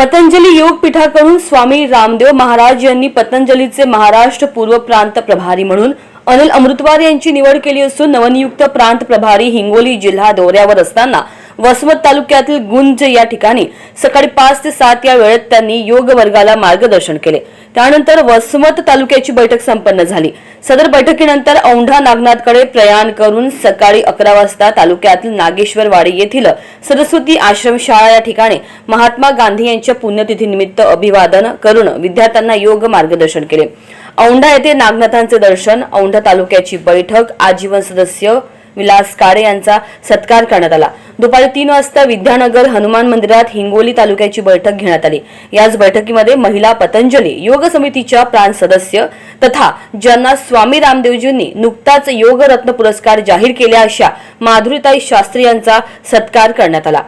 पतंजली योग पीठाकडून स्वामी रामदेव महाराज यांनी पतंजलीचे महाराष्ट्र पूर्व प्रांत प्रभारी म्हणून अनिल अमृतवार यांची निवड केली असून नवनियुक्त प्रांत प्रभारी हिंगोली जिल्हा दौऱ्यावर असताना वसमत तालुक्यातील गुंज या ठिकाणी सकाळी पाच ते सात या वेळेत त्यांनी योग वर्गाला मार्गदर्शन केले. त्यानंतर वसमत तालुक्याची बैठक संपन्न झाली. सदर बैठकीनंतर औंढा नागनाथकडे प्रयाण करून सकाळी अकरा वाजता तालुक्यातील नागेश्वरवाडी येथील सरस्वती आश्रमशाळा या ठिकाणी महात्मा गांधी यांच्या पुण्यतिथीनिमित्त अभिवादन करून विद्यार्थ्यांना योग मार्गदर्शन केले. औंढा येथे नागनाथांचे दर्शन औंढा तालुक्याची बैठक आजीवन सदस्य विलास काळे यांचा सत्कार करण्यात आला. दुपारी तीन वाजता विद्यानगर हनुमान मंदिरात हिंगोली तालुक्याची बैठक घेण्यात आली. याच बैठकीमध्ये महिला पतंजली योग समितीच्या प्राण सदस्य तथा ज्यांना स्वामी रामदेवजींनी नुकताच योग रत्न पुरस्कार जाहीर केल्या अशा माधुरीताई शास्त्री यांचा सत्कार करण्यात आला.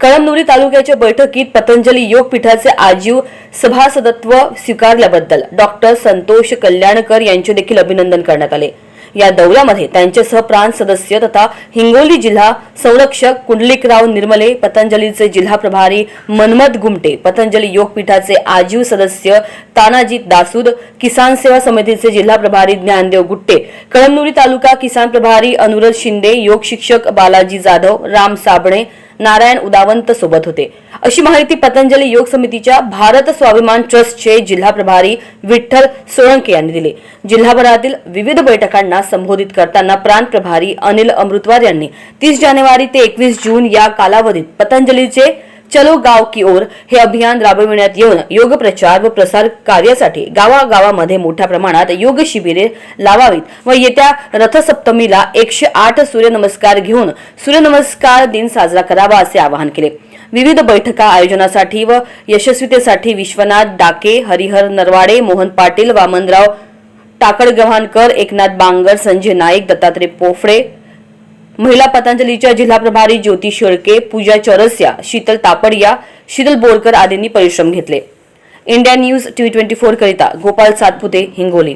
कळमनुरी तालुक्याच्या बैठकीत पतंजली योग पीठाचे आजीव सभासदत्व स्वीकारल्याबद्दल डॉक्टर संतोष कल्याणकर यांचे देखील अभिनंदन करण्यात आले. या दौऱ्यामध्ये त्यांच्यासह प्रांत सदस्य तथा हिंगोली जिल्हा संरक्षक कुंडलिकराव निर्मले पतंजलीचे जिल्हा प्रभारी मनमथ गुमटे पतंजली योगपीठाचे आजीव सदस्य तानाजी दासूद किसान सेवा समितीचे जिल्हा प्रभारी ज्ञानदेव गुट्टे कळमनुरी तालुका किसान प्रभारी अनुरज शिंदे योग शिक्षक बालाजी जाधव राम साबणे नारायण उदावंत सोबत होते. अशी माहिती पतंजली योग समितीच्या भारत स्वाभिमान ट्रस्टचे जिल्हा प्रभारी विठ्ठल सोळंके यांनी दिली. जिल्हाभरातील विविध बैठकांना संबोधित करताना प्रांत प्रभारी अनिल अमृतवार यांनी तीस जानेवारी ते एकवीस जून या कालावधीत पतंजलीचे चलो गाव की ओर हे अभियान राबविण्यात येऊन योग प्रचार व प्रसार कार्यासाठी गावागावामध्ये मोठ्या प्रमाणात योग शिबिरे लावावीत व येत्या रथसप्तमीला एकशे आठ सूर्यनमस्कार घेऊन सूर्यनमस्कार दिन साजरा करावा असे आवाहन केले. विविध बैठका आयोजनासाठी व यशस्वीतेसाठी विश्वनाथ डाके हरिहर नरवाडे मोहन पाटील वामनराव टाकडगव्हाणकर एकनाथ बांगर संजय नाईक दत्तात्रय पोफळे महिला पतंजलीच्या जिल्हा प्रभारी ज्योती शेळके पूजा चौरसिया शीतल तापडिया शीतल बोरकर आदींनी परिश्रम घेतले. India news T twenty four करिता गोपाल सातपुते हिंगोली.